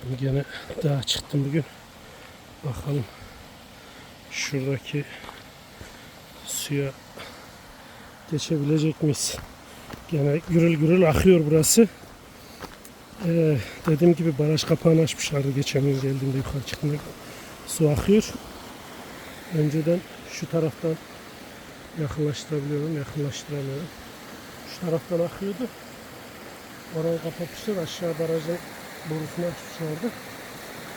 Şimdi gene daha çıktım bugün. Bakalım şuradaki suya geçebilecek miyiz? Gene gürül gürül akıyor burası. Ee, dediğim gibi baraj kapağını açmışlardı geçen gün geldiğimde yukarı çıktığımda su akıyor. Önceden şu taraftan yakınlaştırabiliyorum, yakınlaştıramıyorum. Şu taraftan akıyordu. Orayı kapatmışlar. Aşağı barajın borusunu açmışlardı.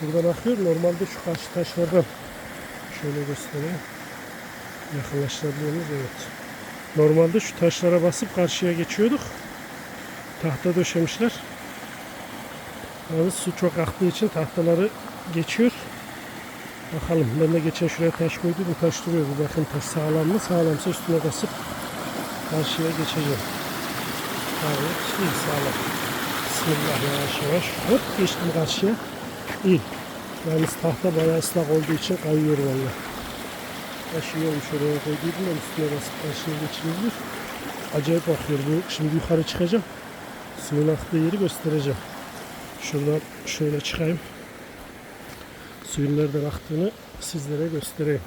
Buradan akıyor. Normalde şu karşı taşlardan şöyle göstereyim. Yakınlaştırabiliyor muyuz? Evet. Normalde şu taşlara basıp karşıya geçiyorduk. Tahta döşemişler. Yalnız su çok aktığı için tahtaları geçiyor. Bakalım. Ben de geçen şuraya taş koyduydum. Taş duruyor. Bir bakın taş sağlam mı? Sağlamsa üstüne basıp karşıya geçeceğim. Gayet iyi sağlam. Bismillah yavaş yavaş. Hop geçtim karşıya. İyi. Yalnız tahta bayağı ıslak olduğu için kayıyor valla. Taşı yiyormuş oraya koyduydum ben üstüne basıp karşıya geçirilir. Acayip bakıyor bu. Şimdi yukarı çıkacağım. Suyun aktığı yeri göstereceğim. Şuradan şöyle çıkayım. Suyun nereden aktığını sizlere göstereyim.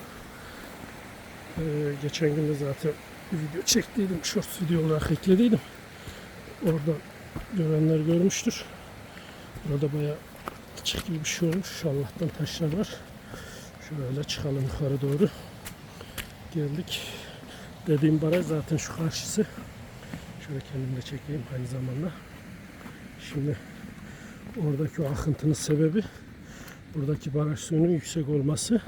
Ee, geçen gün de zaten bir video çektiydim. Shorts video olarak eklediydim. Orada görenler görmüştür. Burada bayağı çık gibi bir şey olmuş. Allah'tan taşlar var. Şöyle çıkalım yukarı doğru. Geldik. Dediğim baraj zaten şu karşısı. Şöyle kendim de çekeyim aynı zamanda. Şimdi oradaki o akıntının sebebi buradaki baraj suyunun yüksek olması.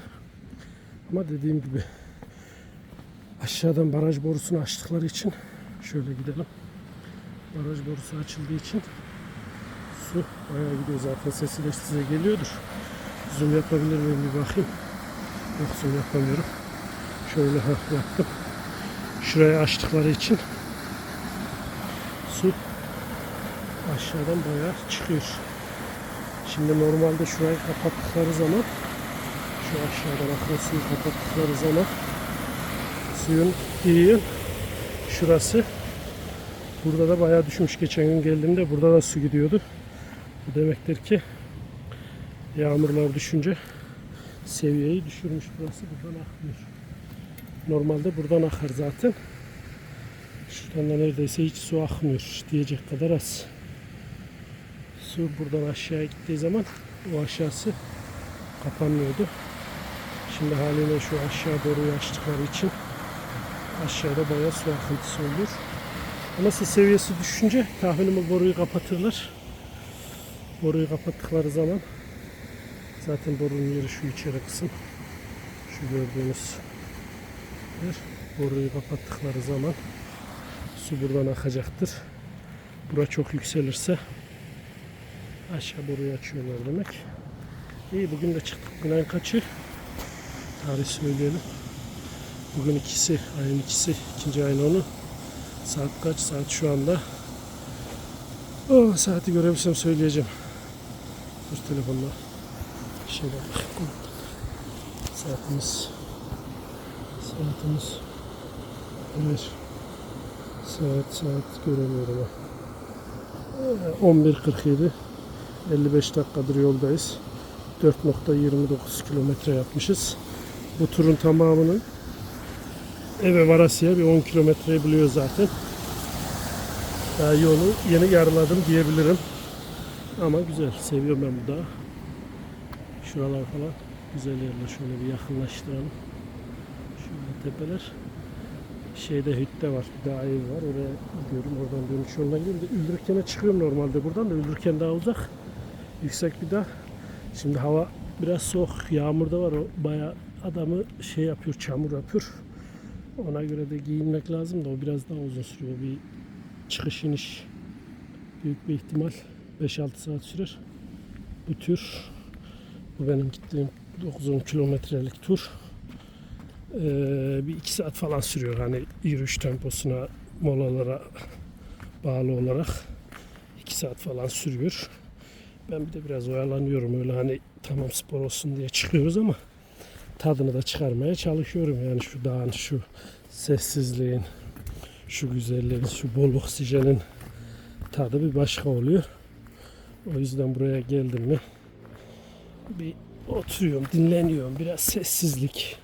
Ama dediğim gibi aşağıdan baraj borusunu açtıkları için şöyle gidelim. Baraj borusu açıldığı için su bayağı gidiyor zaten sesi de size geliyordur. Zoom yapabilir miyim bir bakayım. Yok zoom yapamıyorum. Şöyle ha yaptım. Şurayı açtıkları için su aşağıdan bayağı çıkıyor. Şimdi normalde şurayı kapattıkları zaman şu aşağıdan akan suyu kapattıkları zaman suyun iyi şurası Burada da bayağı düşmüş. Geçen gün geldiğimde burada da su gidiyordu. Bu demektir ki yağmurlar düşünce seviyeyi düşürmüş. Burası buradan akmıyor. Normalde buradan akar zaten. Şuradan da neredeyse hiç su akmıyor diyecek kadar az. Su buradan aşağıya gittiği zaman o aşağısı kapanmıyordu. Şimdi haliyle şu aşağı boruyu açtıkları için aşağıda bayağı su akıntısı oluyor. Su seviyesi düşünce tahminim o boruyu kapatırlar. Boruyu kapattıkları zaman zaten borunun yeri şu içeri kısım. Şu gördüğünüz yer. Boruyu kapattıkları zaman su buradan akacaktır. Bura çok yükselirse aşağı boruyu açıyorlar demek. İyi bugün de çıktık. Bugün ayın kaçı? Tarih söyleyelim. Bugün ikisi, ayın ikisi, ikinci ayın onu. Saat kaç? Saat şu anda. Oh, saati görebilsem söyleyeceğim. Dur telefonla. Şöyle bak. Saatimiz. Saatimiz. Bir. Saat saat göremiyorum ha. Ee, 11.47 55 dakikadır yoldayız. 4.29 kilometre yapmışız. Bu turun tamamının eve varasıya bir 10 kilometreyi buluyor zaten. Daha yolu yeni yarıladım diyebilirim. Ama güzel. Seviyorum ben bu dağı. Şuralar falan güzel yerler. Şöyle bir yakınlaştıralım. Şöyle tepeler. Şeyde hütte var. Bir daha ev var. Oraya gidiyorum. Oradan dönüş yoluna gidiyorum. De Üldürken'e çıkıyorum normalde buradan da. Üldürken daha uzak. Yüksek bir dağ. Şimdi hava biraz soğuk. Yağmur da var. O bayağı adamı şey yapıyor. Çamur yapıyor. Ona göre de giyinmek lazım da o biraz daha uzun sürüyor. Bir çıkış iniş büyük bir ihtimal 5-6 saat sürer. Bu tür bu benim gittiğim 9-10 kilometrelik tur. Ee, bir 2 saat falan sürüyor hani yürüyüş temposuna molalara bağlı olarak 2 saat falan sürüyor. Ben bir de biraz oyalanıyorum öyle hani tamam spor olsun diye çıkıyoruz ama tadını da çıkarmaya çalışıyorum. Yani şu dağın, şu sessizliğin, şu güzelliğin, şu bol oksijenin tadı bir başka oluyor. O yüzden buraya geldim mi bir oturuyorum, dinleniyorum. Biraz sessizlik,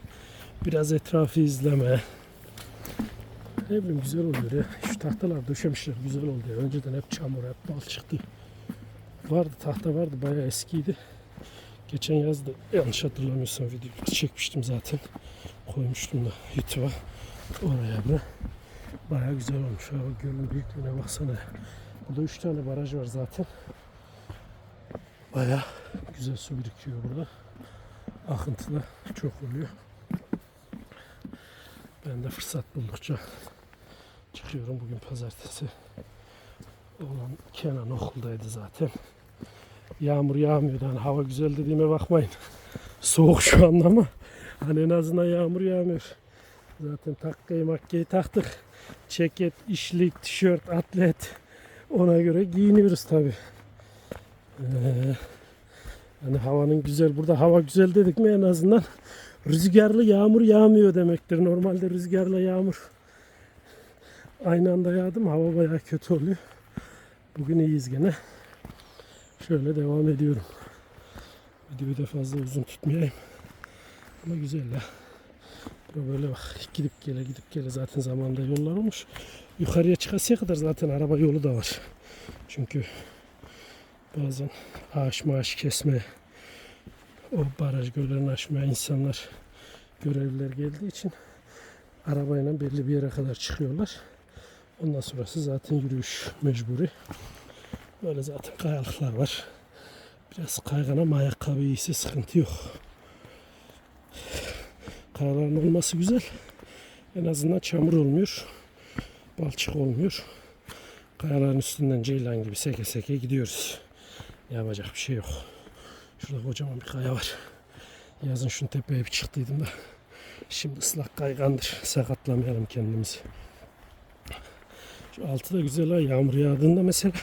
biraz etrafı izleme. Ne bileyim güzel oluyor ya. Şu tahtalar döşemişler güzel oldu ya. Önceden hep çamur, hep bal çıktı. Vardı tahta vardı bayağı eskiydi. Geçen yaz da yanlış hatırlamıyorsam video çekmiştim zaten. Koymuştum da YouTube'a. Oraya bile. Bayağı güzel olmuş. Ha, gölün büyüklüğüne baksana. Burada üç tane baraj var zaten. Bayağı güzel su birikiyor burada. Akıntı da çok oluyor. Ben de fırsat buldukça çıkıyorum. Bugün pazartesi. Oğlan Kenan okuldaydı zaten. Yağmur yağmıyordu. Hani hava güzel dediğime bakmayın. Soğuk şu anda ama hani en azından yağmur yağmıyor. Zaten takkayı makkeyi taktık. Ceket, işlik, tişört, atlet. Ona göre giyiniyoruz tabi. hani havanın güzel. Burada hava güzel dedik mi en azından rüzgarlı yağmur yağmıyor demektir. Normalde rüzgarla yağmur aynı anda yağdı mı hava bayağı kötü oluyor. Bugün iyiyiz gene. Şöyle devam ediyorum. Videoyu da fazla uzun tutmayayım. Ama güzel ya. Böyle bak gidip gele gidip gele zaten zamanında yollar olmuş. Yukarıya çıkasıya kadar zaten araba yolu da var. Çünkü bazen ağaç maaş kesme o baraj göllerini aşmaya insanlar görevliler geldiği için arabayla belli bir yere kadar çıkıyorlar. Ondan sonrası zaten yürüyüş mecburi. Böyle zaten kayalıklar var. Biraz kaygan ama ayakkabı iyisi sıkıntı yok. Kayaların olması güzel. En azından çamur olmuyor. Balçık olmuyor. Kayaların üstünden ceylan gibi seke seke gidiyoruz. Yapacak bir şey yok. Şurada kocaman bir kaya var. Yazın şunun tepeye bir çıktıydım da. Şimdi ıslak kaygandır. Sakatlamayalım kendimizi. Şu altı da güzel ha. Yağmur yağdığında mesela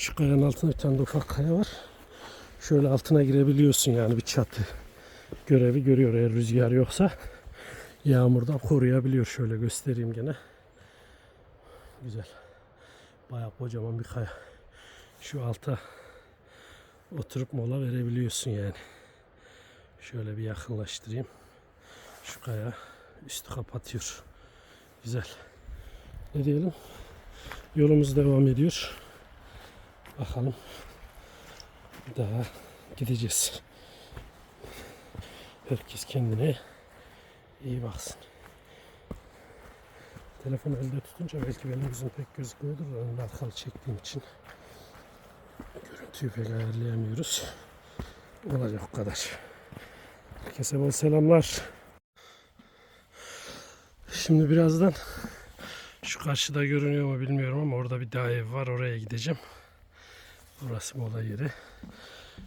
şu kayanın altında bir tane de ufak kaya var. Şöyle altına girebiliyorsun yani bir çatı. Görevi görüyor eğer rüzgar yoksa. Yağmurdan koruyabiliyor. Şöyle göstereyim gene. Güzel. Bayağı kocaman bir kaya. Şu alta oturup mola verebiliyorsun yani. Şöyle bir yakınlaştırayım. Şu kaya üstü kapatıyor. Güzel. Ne diyelim? Yolumuz devam ediyor. Bakalım. Daha gideceğiz. Herkes kendine iyi baksın. Telefonu elde tutunca belki benim yüzüm pek gözükmüyordur. Önümde arkalı çektiğim için görüntüyü pek ayarlayamıyoruz. Olacak o kadar. Herkese bol selamlar. Şimdi birazdan şu karşıda görünüyor mu bilmiyorum ama orada bir dağ ev var. Oraya gideceğim. Orası mola yeri.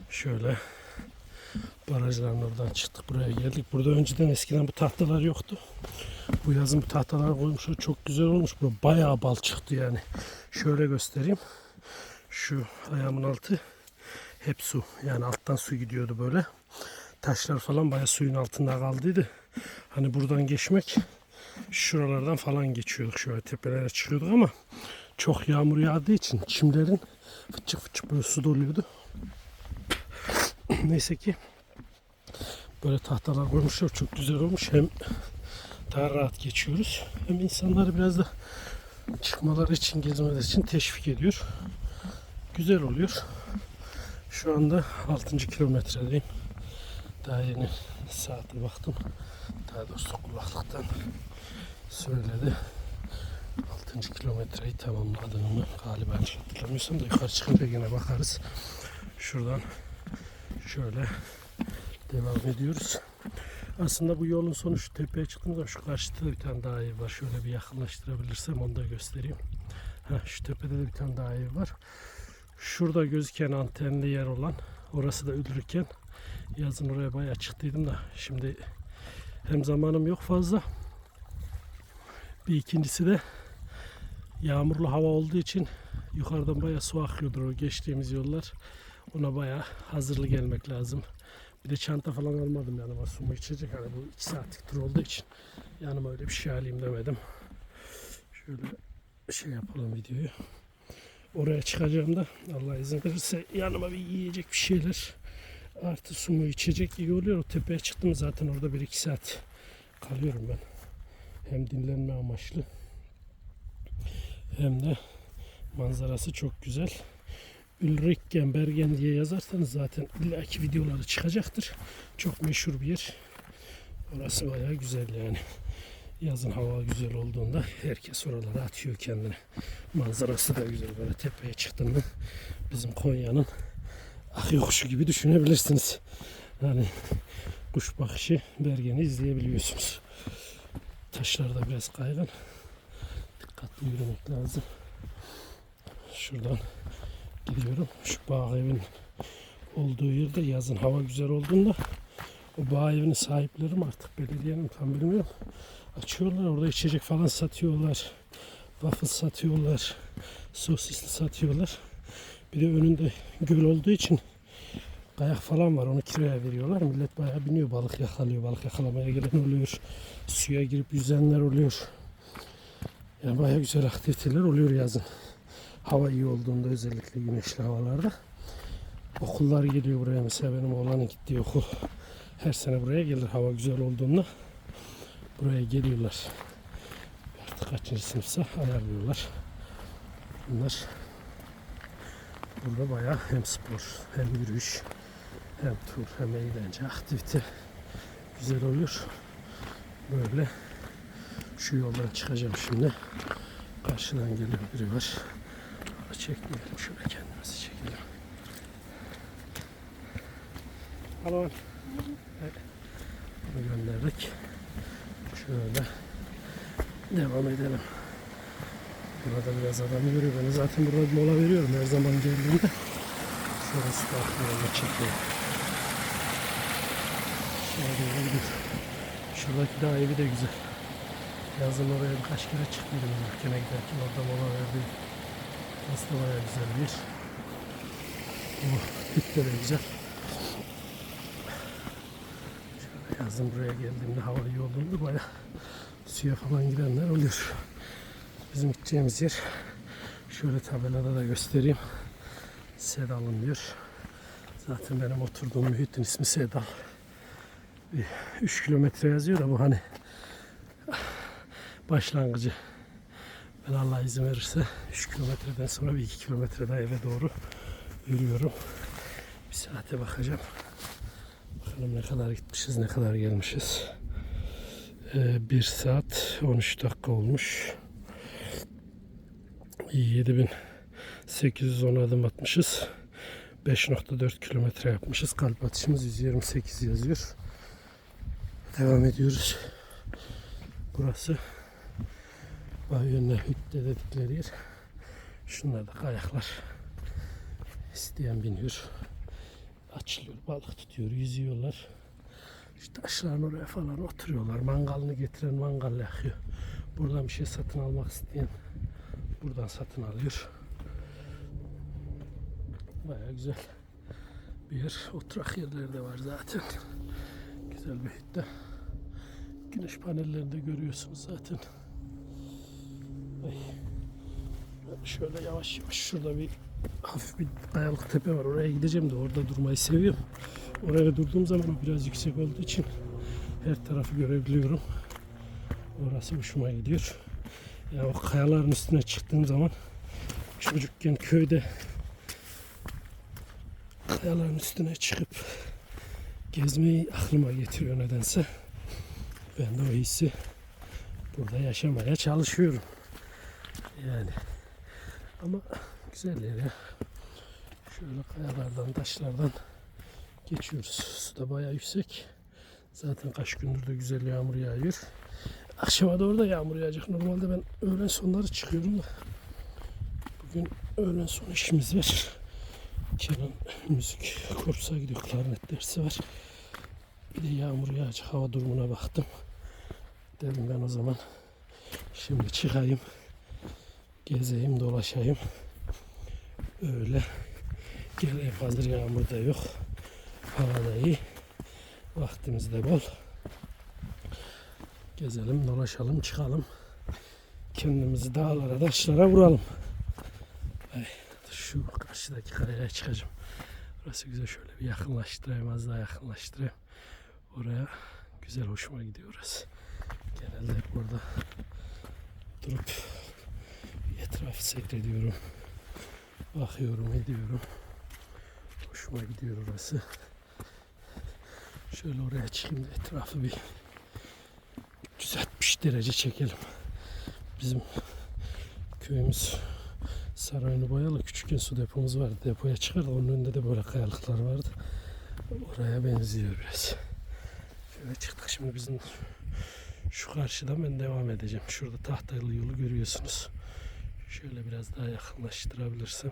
Şöyle barajların oradan çıktık buraya geldik. Burada önceden eskiden bu tahtalar yoktu. Bu yazın bu tahtalar koymuşlar. Çok güzel olmuş. Bu bayağı bal çıktı yani. Şöyle göstereyim. Şu ayağımın altı hep su. Yani alttan su gidiyordu böyle. Taşlar falan bayağı suyun altında kaldıydı. Hani buradan geçmek şuralardan falan geçiyorduk. Şöyle tepelere çıkıyorduk ama çok yağmur yağdığı için çimlerin fıçık fıçık böyle su doluyordu. Neyse ki böyle tahtalar koymuşlar. Çok güzel olmuş. Hem daha rahat geçiyoruz. Hem insanları biraz da çıkmaları için, gezmeleri için teşvik ediyor. Güzel oluyor. Şu anda 6. kilometredeyim. Daha yeni saate baktım. Daha doğrusu kulaklıktan söyledi. 6. kilometreyi tamamladığımı galiba hatırlamıyorsam da yukarı çıkınca yine bakarız. Şuradan şöyle devam ediyoruz. Aslında bu yolun sonu şu tepeye çıktığımızda şu karşıda da bir tane daha ev var. Şöyle bir yakınlaştırabilirsem onu da göstereyim. Ha, şu tepede de bir tane daha ev var. Şurada gözüken antenli yer olan orası da Ülrüken. Yazın oraya bayağı çıktıydım da şimdi hem zamanım yok fazla. Bir ikincisi de yağmurlu hava olduğu için yukarıdan bayağı su akıyordur o geçtiğimiz yollar. Ona bayağı hazırlı gelmek lazım. Bir de çanta falan almadım yanıma su mu içecek. Hani bu 2 saatlik tur olduğu için yanıma öyle bir şey alayım demedim. Şöyle şey yapalım videoyu. Oraya çıkacağım da Allah izin verirse yanıma bir yiyecek bir şeyler Artı su mu içecek iyi oluyor. O tepeye çıktım zaten orada 1-2 saat kalıyorum ben. Hem dinlenme amaçlı hem de manzarası çok güzel. Ulriken Bergen diye yazarsanız zaten illaki videoları çıkacaktır. Çok meşhur bir yer. Orası bayağı güzel yani. Yazın hava güzel olduğunda herkes oralara atıyor kendini. Manzarası da güzel böyle tepeye çıktığında bizim Konya'nın ak yokuşu gibi düşünebilirsiniz. Yani kuş bakışı Bergen'i izleyebiliyorsunuz. Taşlar da biraz kaygan. Dikkatli yürümek lazım. Şuradan gidiyorum. Şu bağ evin olduğu yerde yazın hava güzel olduğunda o bağ evinin sahipleri mi artık belediyenin tam bilmiyorum. Açıyorlar orada içecek falan satıyorlar. Waffle satıyorlar. Sosisli satıyorlar. Bir de önünde göl olduğu için kayak falan var. Onu kiraya veriyorlar. Millet bayağı biniyor. Balık yakalıyor. Balık yakalamaya gelen oluyor. Suya girip yüzenler oluyor. Yani bayağı güzel aktiviteler oluyor yazın. Hava iyi olduğunda özellikle güneşli havalarda. Okullar geliyor buraya. Mesela benim oğlanın gittiği okul her sene buraya gelir hava güzel olduğunda. Buraya geliyorlar. Artık kaçıncı sınıfsa ayarlıyorlar. Bunlar burada bayağı hem spor hem yürüyüş hem tur hem eğlence aktivite güzel oluyor. Böyle şu yoldan çıkacağım şimdi. Karşıdan geliyor biri var. Onu çekmeyelim. Şöyle kendimizi çekelim. Alo. Evet. Bunu gönderdik. Şöyle devam edelim. Burada biraz adam yürüyor. Ben zaten burada bir mola veriyorum her zaman geldiğimde. Şöyle startlarına çekiyorum. Şöyle gidiyor. Şuradaki dağ evi de güzel. Yazın oraya birkaç kere çıktıydım ülkene giderken orada mola verdim. Burası da bayağı güzel bir. Bu hütte de güzel. Yazın buraya geldiğimde hava iyi olduğunda bayağı suya falan gidenler oluyor. Bizim gideceğimiz yer şöyle tabelada da göstereyim. Sedal'ın diyor. Zaten benim oturduğum mühitin ismi Sedal. 3 kilometre yazıyor da bu hani başlangıcı. Ben Allah izin verirse 3 kilometreden sonra bir 2 kilometre daha eve doğru yürüyorum. Bir saate bakacağım. Bakalım ne kadar gitmişiz, ne kadar gelmişiz. 1 saat 13 dakika olmuş. 7810 adım atmışız. 5.4 kilometre yapmışız. Kalp atışımız 128 yazıyor. Devam ediyoruz. Burası Bayönne Hütte dedikleri yer. Şunlar da kayaklar. İsteyen biniyor. Açılıyor, balık tutuyor, yüzüyorlar. Şu taşların oraya falan oturuyorlar. Mangalını getiren mangal yakıyor. Buradan bir şey satın almak isteyen buradan satın alıyor. Baya güzel bir yer. Oturak yerleri de var zaten. Güzel bir hütte. Güneş panellerini de görüyorsunuz zaten. Şöyle yavaş yavaş şurada bir hafif bir kayalık tepe var. Oraya gideceğim de orada durmayı seviyorum. Oraya durduğum zaman o biraz yüksek olduğu için her tarafı görebiliyorum. Orası hoşuma gidiyor. Ya o kayaların üstüne çıktığım zaman çocukken köyde kayaların üstüne çıkıp gezmeyi aklıma getiriyor nedense. Ben de o hissi burada yaşamaya çalışıyorum. Yani ama güzel yer ya. Şöyle kayalardan, taşlardan geçiyoruz. Su da bayağı yüksek. Zaten kaç gündür de güzel yağmur yağıyor. Akşama doğru da yağmur yağacak. Normalde ben öğlen sonları çıkıyorum da. Bugün öğlen son işimiz var. Kenan müzik kursa gidiyor. Klarnet dersi var. Bir de yağmur yağacak. Hava durumuna baktım. Dedim ben o zaman şimdi çıkayım. Gezeyim, dolaşayım. Öyle geleyim. Hazır yağmur da yok. Hava da iyi. Vaktimiz de bol. Gezelim, dolaşalım, çıkalım. Kendimizi dağlara, taşlara vuralım. Ay, şu karşıdaki kayaya çıkacağım. Burası güzel şöyle bir yakınlaştırayım az daha yakınlaştırayım. Oraya güzel hoşuma gidiyor orası. Genelde hep orada durup etrafı seyrediyorum. Bakıyorum ediyorum. Hoşuma gidiyor orası. Şöyle oraya çıkayım da etrafı bir 360 derece çekelim. Bizim köyümüz Sarayını boyalı küçükken su depomuz vardı. Depoya çıkardı. Onun önünde de böyle kayalıklar vardı. Oraya benziyor biraz. Şöyle çıktık şimdi bizim şu karşıdan ben devam edeceğim. Şurada tahtalı yolu görüyorsunuz. Şöyle biraz daha yakınlaştırabilirsem.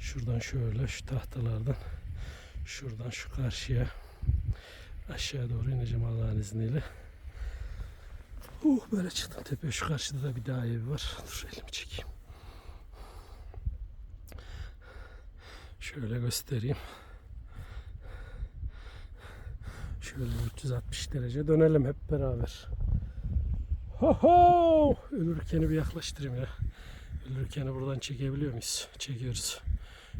Şuradan şöyle şu tahtalardan şuradan şu karşıya aşağı doğru ineceğim Allah'ın izniyle. Uh böyle çıktım tepeye. Şu karşıda da bir daha ev var. Dur elimi çekeyim. Şöyle göstereyim. Şöyle 360 derece dönelim hep beraber. Ho ho! Ölürken'i bir yaklaştırayım ya. Ölürken'i buradan çekebiliyor muyuz? Çekiyoruz.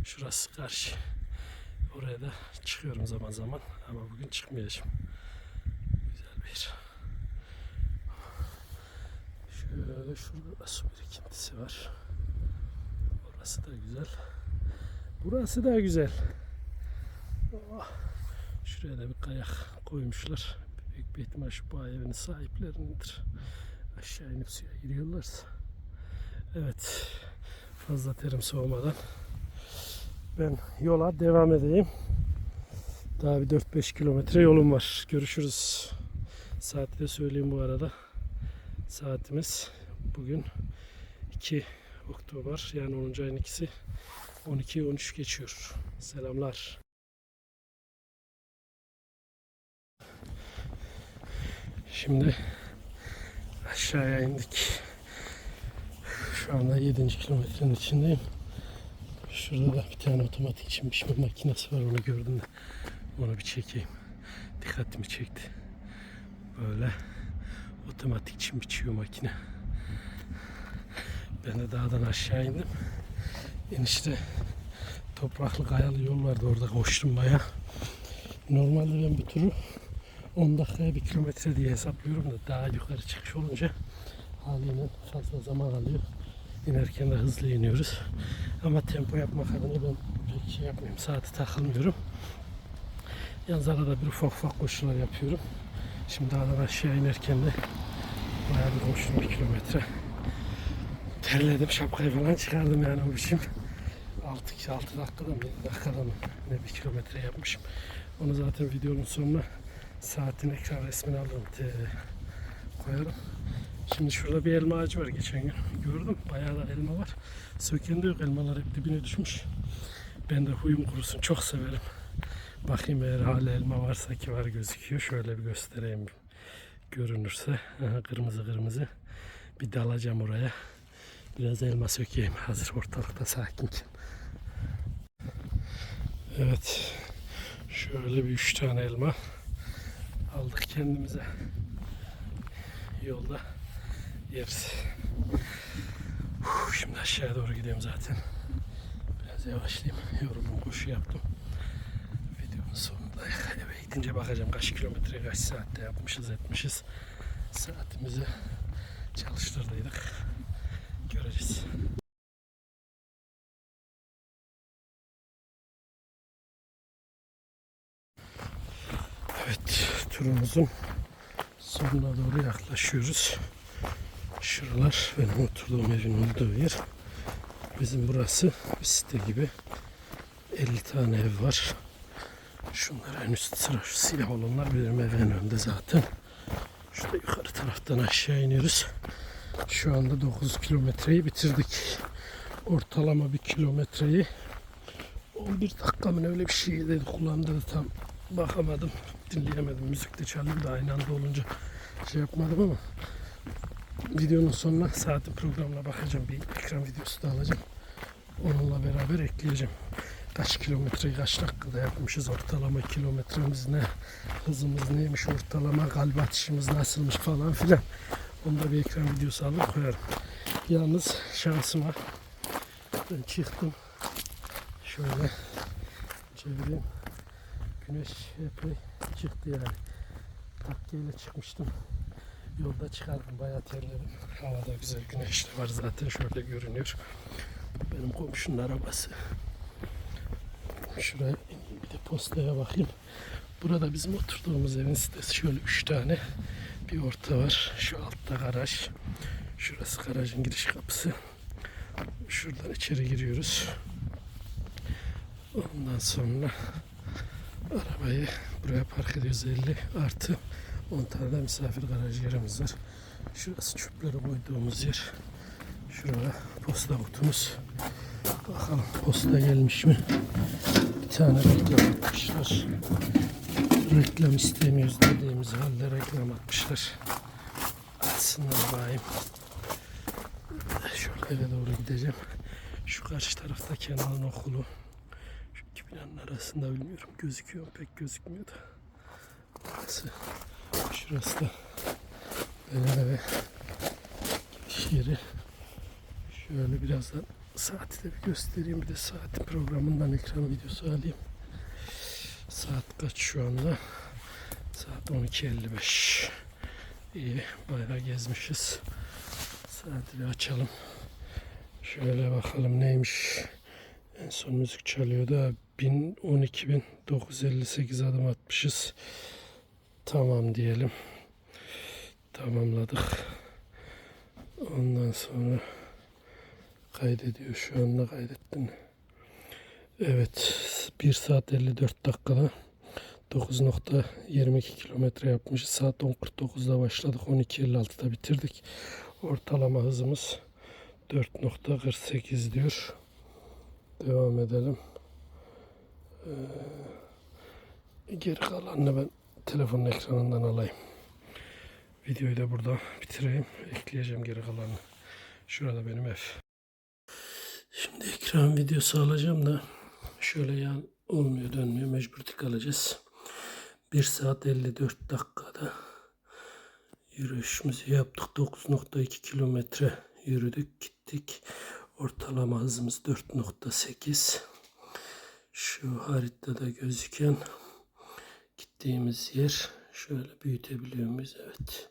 Şurası karşı. Oraya da çıkıyorum zaman zaman ama bugün çıkmayacağım. Güzel bir. Şöyle şurada da su birikintisi var. Orası da güzel. Burası da güzel. Oh, Şuraya da bir kayak koymuşlar. Büyük bir ihtimal şu bağ evinin sahiplerinindir. Aşağı inip suya giriyorlarsa. Evet. Fazla terim soğumadan ben yola devam edeyim. Daha bir 4-5 kilometre yolum var. Görüşürüz. Saati de söyleyeyim bu arada. Saatimiz bugün 2 Oktober yani 10. ayın ikisi 12 13 geçiyor. Selamlar. Şimdi aşağıya indik. Şu anda 7. kilometrenin içindeyim. Şurada da bir tane otomatik çim biçme makinesi var onu gördüm de onu bir çekeyim. Dikkatimi çekti. Böyle otomatik çim biçiyor makine. Ben de dağdan aşağı indim. Enişte topraklı kayalı yol vardı orada koştum baya. Normalde ben bu turu 10 dakikaya 1 kilometre diye hesaplıyorum da daha yukarı çıkış olunca haliyle fazla zaman alıyor. İnerken de hızlı iniyoruz. Ama tempo yapmak adına ben pek şey yapmıyorum. Saati takılmıyorum. Yalnız arada bir ufak ufak koşular yapıyorum. Şimdi dağdan aşağı inerken de bayağı bir koştum 1 kilometre. Terledim şapkayı falan çıkardım yani o biçim. 6 6 dakikada mı 7 dakikada mı ne bir kilometre yapmışım. Onu zaten videonun sonuna saatin ekran resmini alırım koyarım. Şimdi şurada bir elma ağacı var geçen gün gördüm. Bayağı da elma var. Söken de yok elmalar hep dibine düşmüş. Ben de huyum kurusun çok severim. Bakayım eğer hala elma varsa ki var gözüküyor. Şöyle bir göstereyim. Görünürse kırmızı kırmızı bir dalacağım oraya. Biraz elma sökeyim hazır ortalıkta sakinken. Evet. Şöyle bir üç tane elma aldık kendimize. Yolda yeriz. Şimdi aşağıya doğru gidiyorum zaten. Biraz yavaşlayayım. Yoruldum koşu yaptım. Videonun sonunda eve gidince bakacağım kaç kilometre kaç saatte yapmışız etmişiz. Saatimizi çalıştırdıydık. Göreceğiz. Evet, turumuzun sonuna doğru yaklaşıyoruz. Şuralar benim oturduğum evin olduğu yer. Bizim burası bir site gibi. 50 tane ev var. Şunlar en üst sıra şu siyah olanlar benim evin önünde zaten. Şurada yukarı taraftan aşağı iniyoruz. Şu anda 9 kilometreyi bitirdik. Ortalama bir kilometreyi 11 dakika mı öyle bir şey dedi da tam bakamadım. Dinleyemedim. Müzik de çalıyor da aynı anda olunca şey yapmadım ama videonun sonuna saatin programına bakacağım. Bir ekran videosu da alacağım. Onunla beraber ekleyeceğim. Kaç kilometreyi kaç dakikada yapmışız, ortalama kilometremiz ne, hızımız neymiş, ortalama kalp atışımız nasılmış falan filan. Onda bir ekran videosu alıp koyarım. Yalnız şansıma ben çıktım. Şöyle çevireyim. Güneş epey çıktı yani. Takkeyle çıkmıştım. Yolda çıkardım bayağı terledim. Havada güzel güneş de var zaten şöyle görünüyor. Benim komşunun arabası. Şuraya bir de postaya bakayım. Burada bizim oturduğumuz evin sitesi şöyle üç tane bir orta var. Şu altta garaj. Şurası garajın giriş kapısı. Şuradan içeri giriyoruz. Ondan sonra arabayı buraya park ediyoruz 50 artı 10 tane de misafir garaj yerimiz var. Şurası çöpleri koyduğumuz yer. Şurada posta kutumuz. Bakalım posta gelmiş mi? Bir tane reklam atmışlar. Reklam istemiyoruz dediğimiz halde reklam atmışlar. Atsınlar bayım. Şöyle eve doğru gideceğim. Şu karşı tarafta Kenan'ın okulu. Şu binanın arasında bilmiyorum. Gözüküyor pek gözükmüyor da. Burası. Şurası da benim eve giriş yeri. Şöyle birazdan saati de bir göstereyim. Bir de saatin programından ekran videosu alayım. Saat kaç şu anda? Saat 12.55. İyi, bayağı gezmişiz. Saati bir açalım. Şöyle bakalım neymiş. En son müzik çalıyordu. 1012.958 adım atmışız. Tamam diyelim. Tamamladık. Ondan sonra kaydediyor. Şu anda kaydettin. Evet. 1 saat 54 dakikada 9.22 kilometre yapmışız. Saat 10.49'da başladık. 12.56'da bitirdik. Ortalama hızımız 4.48 diyor. Devam edelim. Ee, geri kalanını ben telefonun ekranından alayım. Videoyu da burada bitireyim. Ekleyeceğim geri kalanını. Şurada benim ev. Şimdi ekran videosu alacağım da şöyle yan olmuyor dönmüyor. Mecbur tık alacağız. 1 saat 54 dakikada yürüyüşümüzü yaptık. 9.2 kilometre yürüdük gittik. Ortalama hızımız 4.8. Şu haritada gözüken gittiğimiz yer şöyle büyütebiliyor muyuz? Evet.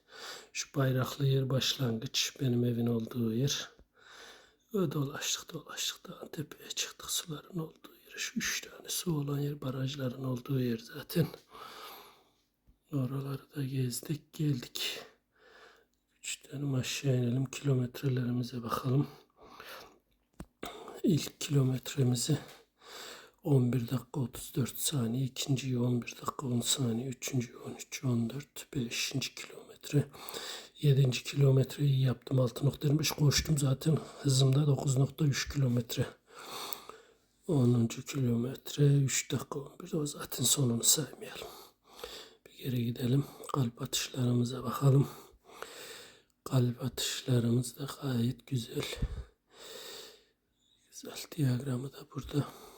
Şu bayraklı yer başlangıç. Benim evin olduğu yer. Ö dolaştık dolaştık dağın tepeye çıktık suların olduğu yer. Şu üç tane su olan yer barajların olduğu yer zaten. Oraları da gezdik geldik. Üç tane aşağı inelim kilometrelerimize bakalım. İlk kilometremizi 11 dakika 34 saniye, ikinciyi 11 dakika 10 saniye, üçüncüyü 13, 14, beşinci kilometre, yedinci kilometreyi yaptım 6.25 koştum zaten hızımda 9.3 kilometre. 10. kilometre 3 dakika 11 o zaten sonunu saymayalım. Bir geri gidelim kalp atışlarımıza bakalım. Kalp atışlarımız da gayet güzel. Güzel diyagramı da burada.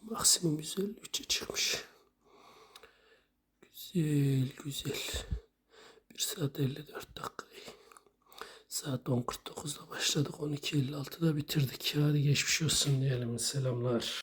Maksimum 153'e çıkmış. Güzel güzel. 1 saat 54 dakikayı. Saat 10.49'da başladık. 12.56'da bitirdik. Hadi geçmiş olsun diyelim. Selamlar.